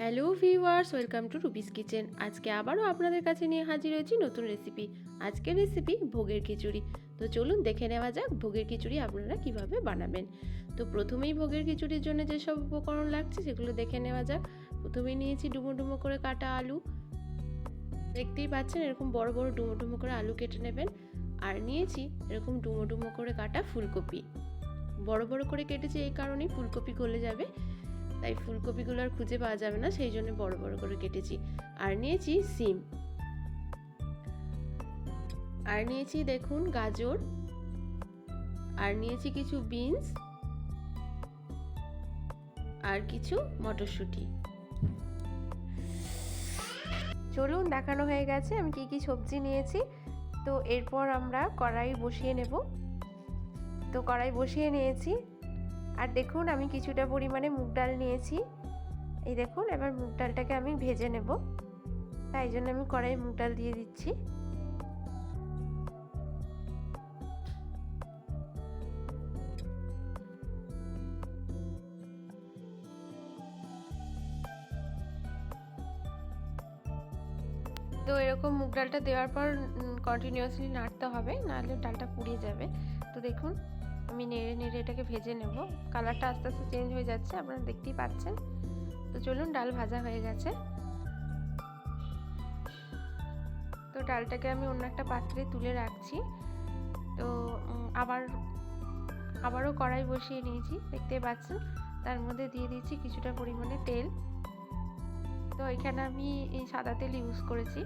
Hello viewers, welcome to Ruby's kitchen. আজকে আবারও আপনাদের কাছে নিয়ে হাজির হয়েছি নতুন রেসিপি। আজকের রেসিপি ভোগের খিচুড়ি। তো চলুন দেখে নেওয়া যাক ভোগের খিচুড়ি আপনারা কীভাবে বানাবেন। তো প্রথমেই ভোগের খিচুড়ির জন্য যেসব উপকরণ লাগছে সেগুলো দেখে নেওয়া যাক। প্রথমেই নিয়েছি ডুমো ডুমো করে কাটা আলু। দেখতেই পাচ্ছেন এরকম বড় বড় ডুমো ডুমো করে আলু কেটে নেবেন। আর নিয়েছি এরকম ডুমো ডুমো করে কাটা ফুলকপি। বড় বড় করে কেটেছি এই কারণেই ফুলকপি গলে যাবে। তাই ফুলকপিগুলো আর খুঁজে পাওয়া যাবে না, সেই জন্য বড় বড় করে কেটেছি। আর নিয়েছি সিম। আর নিয়েছি দেখুন গাজর। আর নিয়েছি কিছু বিনস। আর কিছু মটরশুঁটি। চলুন, দেখানো হয়ে গেছে, আমি কি কি সবজি নিয়েছি। তো এরপর আমরা কড়াই বসিয়ে নেব। তো কড়াই বসিয়ে নিয়েছি আর দেখুন, আমি কিছুটা পরিমাণে মুগ ডাল নিয়েছি। এই দেখুন, এবার মুগ ডালটাকে আমি ভেজে নেব। তাই জন্য আমি কড়াই মুগ ডাল দিয়ে দিচ্ছি। তো এরকম মুগ ডালটা দেওয়ার পর কন্টিনিউয়াসলি নাড়তে হবে, নাহলে ডালটা পুড়িয়ে যাবে। তো দেখুন আমি নেড়ে নেড়ে এটাকে ভেজে নেব। কালারটা আস্তে আস্তে চেঞ্জ হয়ে যাচ্ছে, আপনারা দেখতেই পাচ্ছেন। তো চলুন, ডাল ভাজা হয়ে গেছে। তো ডালটাকে আমি অন্য একটা পাত্রে তুলে রাখছি। তো আবার, আবারও কড়াই বসিয়ে নিয়েছি দেখতেই পাচ্ছেন? তার মধ্যে দিয়ে দিয়েছি কিছুটা পরিমাণে তেল। তো এখানে আমি এই সাদা তেল ইউজ করেছি।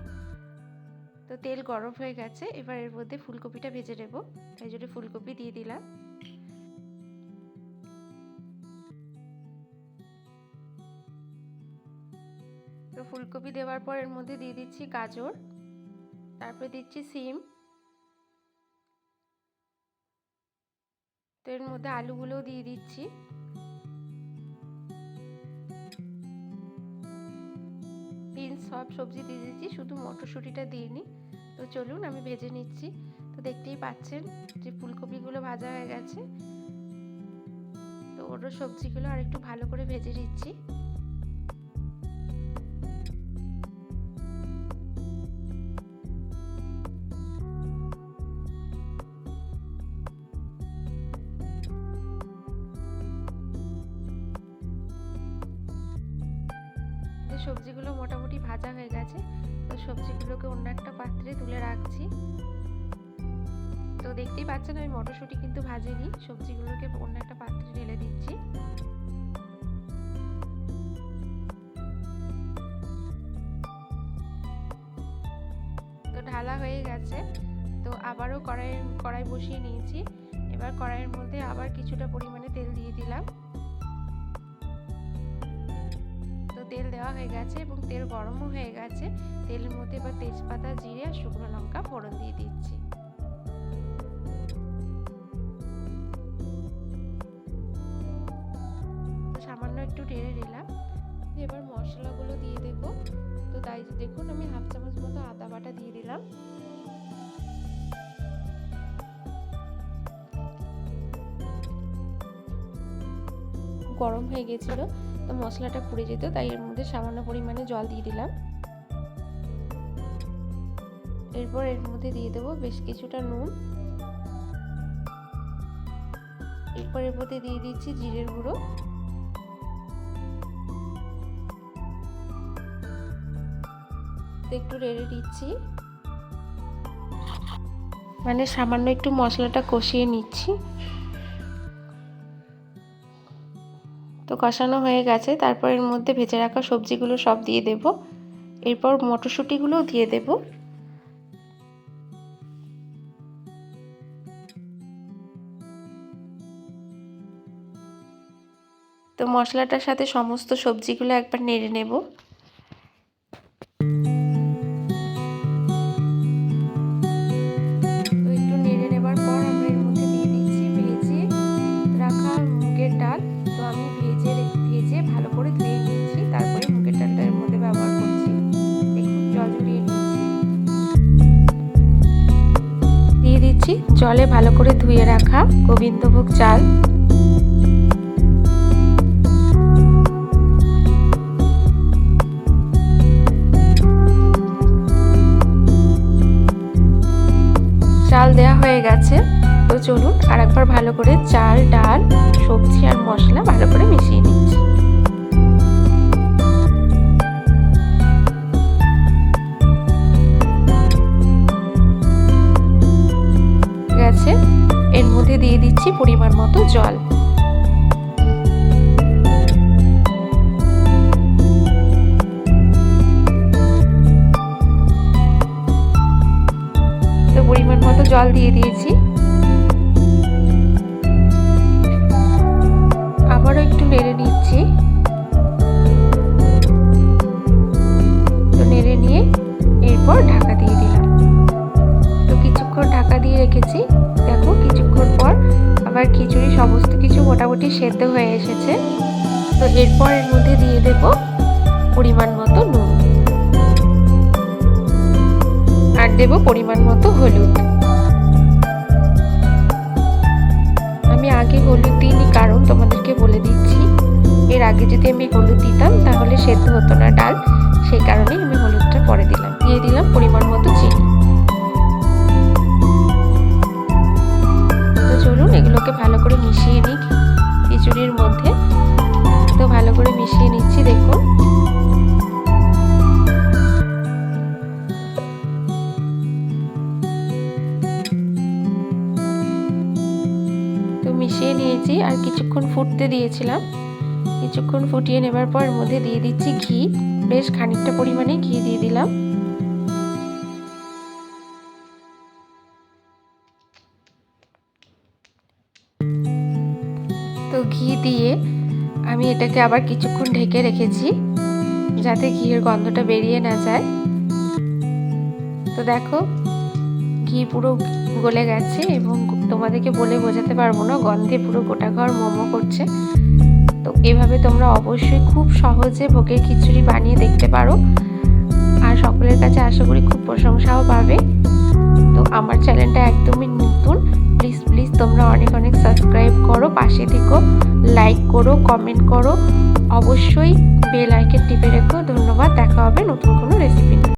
তো তেল গরম হয়ে গেছে, এবার এর মধ্যে ফুলকপিটা ভেজে নেব। তাই জন্য ফুলকপি দিয়ে দিলাম। তো ফুলকপি দেওয়ার পর এর মধ্যে দিয়ে দিচ্ছি গাজর, তারপরে দিচ্ছি সিম। তো এর মধ্যে আলুগুলোও দিয়ে দিচ্ছি। বিনস সব সবজি দিয়ে দিচ্ছি, শুধু মটরশুঁটিটা দিইনি তো চলুন আমি ভেজে নিচ্ছি। তো দেখতেই পাচ্ছেন যে ফুলকপিগুলো ভাজা হয়ে গেছে। তো ওটা সবজিগুলো আর একটু ভালো করে ভেজে নিচ্ছি। সবজিগুলো মোটামুটি ভাজা হয়ে গেছে। তো সবজিগুলোকে অন্য একটা পাত্রে তুলে রাখছি। তো দেখতেই পাচ্ছেন আমি মটরশুঁটি কিন্তু ভাজিনি, সবজিগুলোকে অন্য একটা পাত্রে ঢেলে দিচ্ছি। তো ঢালা হয়ে গেছে। তো আবারও কড়াই কড়াই বসিয়ে নিয়েছি। এবার কড়াইয়ের মধ্যে আবার কিছুটা পরিমাণে তেল দিয়ে দিলাম। তেল দেওয়া হয়ে গেছে এবং তেল গরমও হয়ে গেছে। তেলের মধ্যে এবার তেজপাতা, জিরে আর শুকনো লঙ্কা ফোড়ন দিয়ে দিচ্ছি। সামান্য একটু টেরে দিলাম এবার মশলাগুলো দিয়ে দেবো। তো তাই দেখুন আমি হাফ চামচ মতো আদা বাটা দিয়ে দিলাম। গরম হয়ে গেছিল। তো মশলাটা পুড়ে যেত, তাই এর মধ্যে সামান্য পরিমাণে জল দিয়ে দিলাম। এরপর এর মধ্যে দিয়ে দেবো বেশ কিছুটা নুন। এরপর এর মধ্যে দিয়ে দিচ্ছি জিরের গুঁড়ো। একটু রেড়ে দিচ্ছি। মানে সামান্য একটু মশলাটা কষিয়ে নিচ্ছি। তো কষানো হয়ে গেছে। তারপর এর মধ্যে ভেজে রাখা সবজিগুলো সব দিয়ে দেব। এরপর মটরশুঁটিগুলোও দিয়ে দেব। তো মশলাটার সাথে সমস্ত সবজিগুলো একবার নেড়ে নেব। করে ধুয়ে রাখা গোবিন্দভোগ চাল। চাল দেয়া হয়ে গেছে। তো চলুন আর একবার ভালো করে চাল, ডাল, সবজি আর মশলা ভালো করে মিশিয়ে নিচ্ছি। গেছে। এর মধ্যে দিয়ে দিচ্ছি পরিমাণ মতো জল। তো পরিমাণ মতো জল দিয়ে দিয়েছি। আবারও একটু নেড়ে নিচ্ছি। তো নেড়ে নিয়ে এরপর ঢাকা দিয়ে দিলাম। তো কিছুক্ষণ ঢাকা দিয়ে রেখেছি। দেখো পর আবার খিচুড়ি, সমস্ত কিছু মোটামুটি সেদ্ধ হয়ে এসেছে। তো এরপর এর মধ্যে দিয়ে দেব পরিমাণ মতো নুন। আর দেব পরিমাণ মতো হলুদ। আমি আগে হলুদ দিইনি, কারণ তোমাদেরকে বলে দিচ্ছি। এর আগে যদি আমি হলুদ দিতাম, তাহলে সেদ্ধ হতো না। খিচুড়ির মধ্যে। তো ভালো করে মিশিয়ে নিচ্ছি, দেখুন। তো মিশিয়ে নিয়েছি, আর কিছুক্ষণ ফুটতে দিয়েছিলাম। কিছুক্ষণ ফুটিয়ে নেবার পর মধ্যে দিয়ে দিচ্ছি ঘি। বেশ খানিকটা পরিমাণে ঘি দিয়ে দিলাম। তো ঘি দিয়ে আমি এটাকে আবার কিছুক্ষণ ঢেকে রেখেছি, যাতে ঘিয়ের গন্ধটা বেরিয়ে না যায়। তো দেখো, ঘি পুরো গলে গেছে এবং তোমাদেরকে বলে বোঝাতে পারব না, গন্ধে পুরো গোটা ঘর মোমো করছে। তো এভাবে তোমরা অবশ্যই খুব সহজে ভোগের খিচুড়ি বানিয়ে দেখতে পারো। আর সকলের কাছে আশা করি খুব প্রশংসাও পাবে। তো আমার চ্যানেলটা একদমই নতুন প্লিজ প্লিজ তোমরা অনেক অনেক সাবস্ক্রাইব করো, পাশে থেকো লাইক করো কমেন্ট করো। অবশ্যই বেল আইকন টিপে রেখো। ধন্যবাদ, দেখা হবে নতুন কোনো রেসিপি